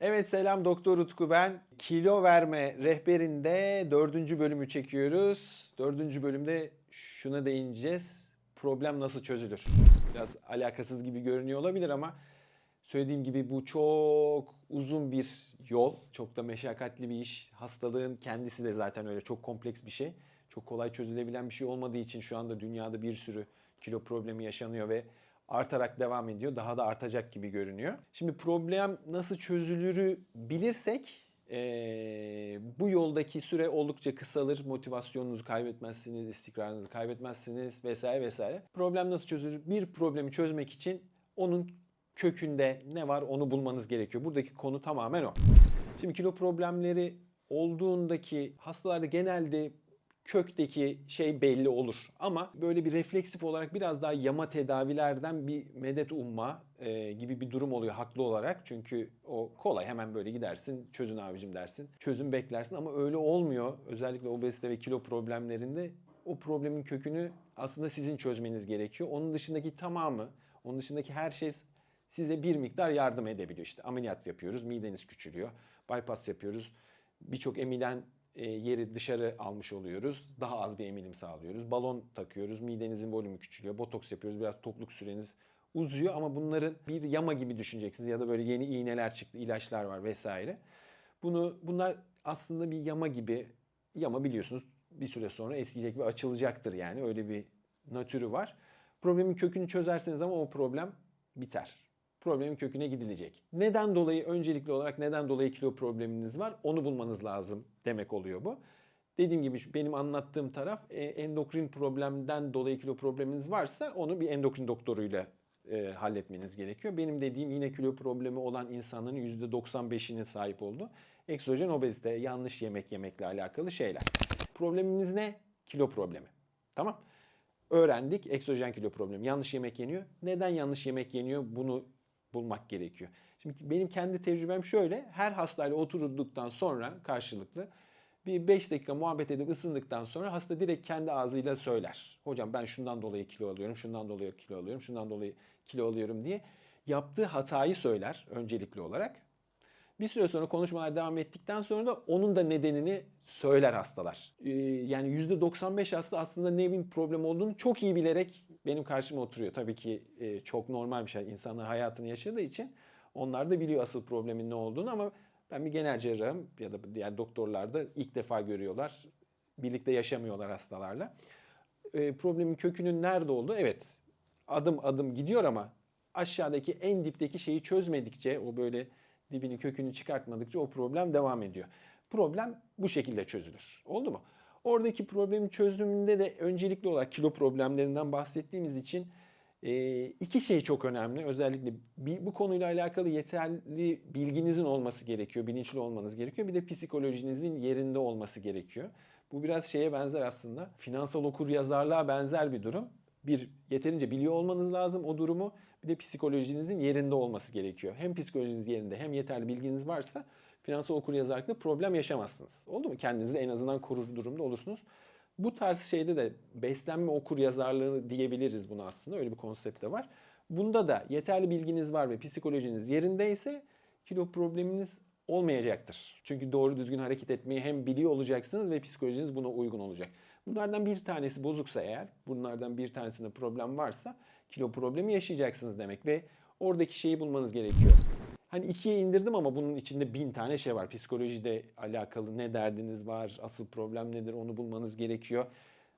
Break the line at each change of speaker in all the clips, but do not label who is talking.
Evet selam Doktor Utku ben. Kilo verme rehberinde dördüncü bölümü çekiyoruz. Dördüncü bölümde şuna değineceğiz. Problem nasıl çözülür? Biraz alakasız gibi görünüyor olabilir ama söylediğim gibi bu çok uzun bir yol. Çok da meşakkatli bir iş. Hastalığın kendisi de zaten öyle çok kompleks bir şey. Çok kolay çözülebilen bir şey olmadığı için şu anda dünyada bir sürü kilo problemi yaşanıyor ve artarak devam ediyor. Daha da artacak gibi görünüyor. Şimdi problem nasıl çözülürü bilirsek eee, bu yoldaki süre oldukça kısalır. Motivasyonunuzu kaybetmezsiniz, istikrarınızı kaybetmezsiniz vesaire vesaire. Problem nasıl çözülür? Bir problemi çözmek için onun kökünde ne var onu bulmanız gerekiyor. Buradaki konu tamamen o. Şimdi kilo problemleri olduğundaki hastalarda genelde kökteki şey belli olur. Ama böyle bir refleksif olarak biraz daha yama tedavilerden bir medet umma e, gibi bir durum oluyor haklı olarak. Çünkü o kolay hemen böyle gidersin çözün abicim dersin. Çözüm beklersin ama öyle olmuyor. Özellikle obezite ve kilo problemlerinde o problemin kökünü aslında sizin çözmeniz gerekiyor. Onun dışındaki tamamı, onun dışındaki her şey size bir miktar yardım edebiliyor. İşte ameliyat yapıyoruz, mideniz küçülüyor. Bypass yapıyoruz. Birçok emilen yeri dışarı almış oluyoruz. Daha az bir emilim sağlıyoruz. Balon takıyoruz. Midenizin volümü küçülüyor. Botoks yapıyoruz. Biraz tokluk süreniz uzuyor ama bunların bir yama gibi düşüneceksiniz ya da böyle yeni iğneler çıktı, ilaçlar var vesaire. Bunu bunlar aslında bir yama gibi yama biliyorsunuz bir süre sonra eskiyecek ve açılacaktır yani öyle bir natürü var. Problemin kökünü çözerseniz ama o problem biter. Problemin köküne gidilecek. Neden dolayı öncelikli olarak neden dolayı kilo probleminiz var onu bulmanız lazım demek oluyor bu. Dediğim gibi benim anlattığım taraf e, endokrin problemden dolayı kilo probleminiz varsa onu bir endokrin doktoruyla e, halletmeniz gerekiyor. Benim dediğim yine kilo problemi olan insanların %95'inin sahip olduğu eksojen obezite, yanlış yemek yemekle alakalı şeyler. Problemimiz ne? Kilo problemi. Tamam. Öğrendik eksojen kilo problemi. Yanlış yemek yeniyor. Neden yanlış yemek yeniyor? Bunu bulmak gerekiyor. Şimdi benim kendi tecrübem şöyle. Her hastayla oturduktan sonra karşılıklı bir 5 dakika muhabbet edip ısındıktan sonra hasta direkt kendi ağzıyla söyler. Hocam ben şundan dolayı kilo alıyorum, şundan dolayı kilo alıyorum, şundan dolayı kilo alıyorum diye yaptığı hatayı söyler öncelikli olarak. Bir süre sonra konuşmalar devam ettikten sonra da onun da nedenini söyler hastalar. Ee, yani %95 hasta aslında ne bir problem olduğunu çok iyi bilerek benim karşıma oturuyor. Tabii ki e, çok normal bir şey. İnsanlar hayatını yaşadığı için onlar da biliyor asıl problemin ne olduğunu ama ben bir genel cerrahım ya da diğer doktorlar da ilk defa görüyorlar. Birlikte yaşamıyorlar hastalarla. E, problemin kökünün nerede olduğu evet adım adım gidiyor ama aşağıdaki en dipteki şeyi çözmedikçe o böyle dibini kökünü çıkartmadıkça o problem devam ediyor. Problem bu şekilde çözülür. Oldu mu? Oradaki problemin çözümünde de öncelikli olarak kilo problemlerinden bahsettiğimiz için e, iki şey çok önemli. Özellikle bu konuyla alakalı yeterli bilginizin olması gerekiyor, bilinçli olmanız gerekiyor. Bir de psikolojinizin yerinde olması gerekiyor. Bu biraz şeye benzer aslında. Finansal okur yazarlığa benzer bir durum. Bir yeterince biliyor olmanız lazım o durumu. Bir de psikolojinizin yerinde olması gerekiyor. Hem psikolojiniz yerinde hem yeterli bilginiz varsa finansal okur yazarlıkta problem yaşamazsınız. Oldu mu? Kendinizi en azından korur durumda olursunuz. Bu tarz şeyde de beslenme okur yazarlığı diyebiliriz buna aslında. Öyle bir konsept de var. Bunda da yeterli bilginiz var ve psikolojiniz yerindeyse kilo probleminiz olmayacaktır. Çünkü doğru düzgün hareket etmeyi hem biliyor olacaksınız ve psikolojiniz buna uygun olacak. Bunlardan bir tanesi bozuksa eğer, bunlardan bir tanesinde problem varsa kilo problemi yaşayacaksınız demek ve oradaki şeyi bulmanız gerekiyor. Hani ikiye indirdim ama bunun içinde bin tane şey var. Psikolojide alakalı ne derdiniz var, asıl problem nedir onu bulmanız gerekiyor.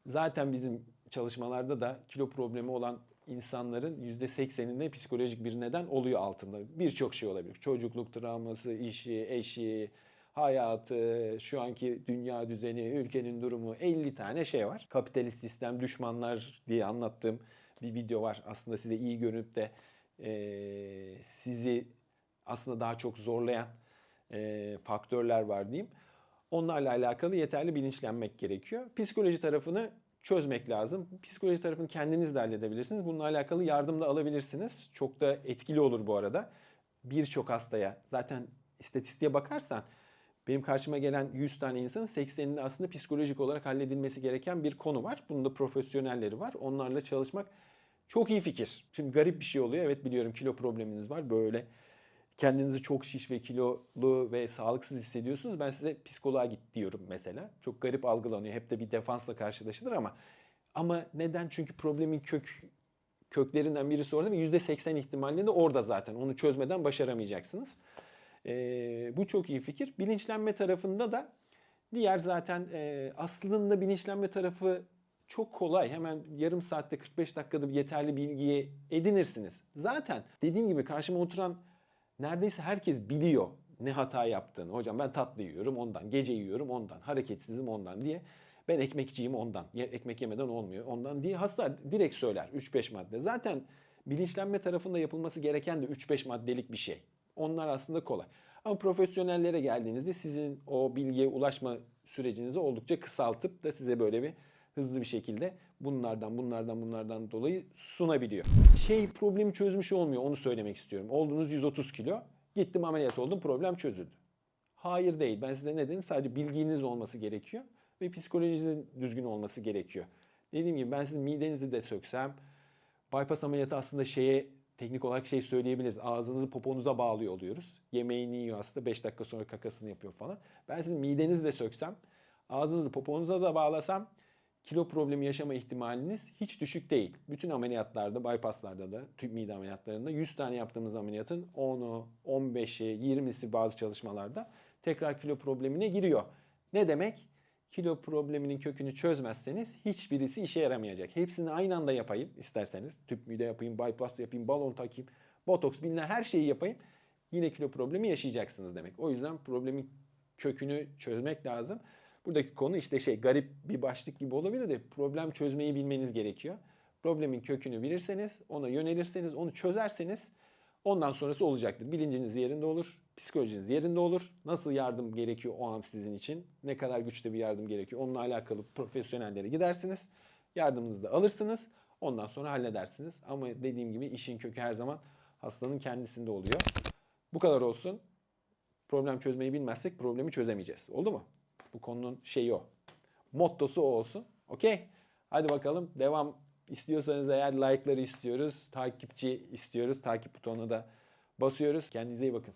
Zaten bizim çalışmalarda da kilo problemi olan insanların %80'inde psikolojik bir neden oluyor altında. Birçok şey olabilir. Çocukluk travması, işi, eşi, hayatı, şu anki dünya düzeni, ülkenin durumu 50 tane şey var. Kapitalist sistem düşmanlar diye anlattığım bir video var. Aslında size iyi görünüp de eee, sizi aslında daha çok zorlayan eee, faktörler var diyeyim. Onlarla alakalı yeterli bilinçlenmek gerekiyor. Psikoloji tarafını çözmek lazım. Psikoloji tarafını kendiniz de halledebilirsiniz. Bununla alakalı yardım da alabilirsiniz. Çok da etkili olur bu arada. Birçok hastaya zaten istatistiğe bakarsan benim karşıma gelen 100 tane insanın 80'inde aslında psikolojik olarak halledilmesi gereken bir konu var. Bunun da profesyonelleri var. Onlarla çalışmak çok iyi fikir. Şimdi garip bir şey oluyor. Evet biliyorum kilo probleminiz var. Böyle kendinizi çok şiş ve kilolu ve sağlıksız hissediyorsunuz. Ben size psikoloğa git diyorum mesela. Çok garip algılanıyor. Hep de bir defansla karşılaşılır ama ama neden? Çünkü problemin kök köklerinden birisi orada ve %80 ihtimalle de orada zaten. Onu çözmeden başaramayacaksınız. Ee, bu çok iyi fikir. Bilinçlenme tarafında da diğer zaten e, aslında bilinçlenme tarafı çok kolay. Hemen yarım saatte 45 dakikada yeterli bilgiyi edinirsiniz. Zaten dediğim gibi karşıma oturan neredeyse herkes biliyor ne hata yaptığını. Hocam ben tatlı yiyorum ondan, gece yiyorum ondan, hareketsizim ondan diye. Ben ekmekçiyim ondan. Ekmek yemeden olmuyor ondan diye hasta direkt söyler 3-5 madde. Zaten bilinçlenme tarafında yapılması gereken de 3-5 maddelik bir şey. Onlar aslında kolay. Ama profesyonellere geldiğinizde sizin o bilgiye ulaşma sürecinizi oldukça kısaltıp da size böyle bir hızlı bir şekilde bunlardan bunlardan bunlardan dolayı sunabiliyor. Şey problemi çözmüş olmuyor onu söylemek istiyorum. Oldunuz 130 kilo. Gittim ameliyat oldum problem çözüldü. Hayır değil. Ben size ne dedim? Sadece bilginiz olması gerekiyor ve psikolojinizin düzgün olması gerekiyor. Dediğim gibi ben sizin midenizi de söksem, bypass ameliyatı aslında şeye teknik olarak şey söyleyebiliriz. Ağzınızı poponuza bağlıyor oluyoruz. Yemeğini yiyor aslında 5 dakika sonra kakasını yapıyor falan. Ben sizin midenizi de söksem, ağzınızı poponuza da bağlasam kilo problemi yaşama ihtimaliniz hiç düşük değil. Bütün ameliyatlarda, bypasslarda da, tüm mide ameliyatlarında 100 tane yaptığımız ameliyatın 10'u, 15'i, 20'si bazı çalışmalarda tekrar kilo problemine giriyor. Ne demek? Kilo probleminin kökünü çözmezseniz hiçbirisi işe yaramayacak. Hepsini aynı anda yapayım isterseniz. Tüp mide yapayım, bypass yapayım, balon takayım, botoks bilmem her şeyi yapayım. Yine kilo problemi yaşayacaksınız demek. O yüzden problemin kökünü çözmek lazım. Buradaki konu işte şey garip bir başlık gibi olabilir de problem çözmeyi bilmeniz gerekiyor. Problemin kökünü bilirseniz, ona yönelirseniz, onu çözerseniz ondan sonrası olacaktır. Bilinciniz yerinde olur, psikolojiniz yerinde olur. Nasıl yardım gerekiyor o an sizin için, ne kadar güçlü bir yardım gerekiyor onunla alakalı profesyonellere gidersiniz. Yardımınızı da alırsınız. Ondan sonra halledersiniz. Ama dediğim gibi işin kökü her zaman hastanın kendisinde oluyor. Bu kadar olsun. Problem çözmeyi bilmezsek problemi çözemeyeceğiz. Oldu mu? Bu konunun şeyi o. Mottosu o olsun. Okey? Hadi bakalım. Devam istiyorsanız eğer like'ları istiyoruz. Takipçi istiyoruz. Takip butonuna da basıyoruz. Kendinize iyi bakın.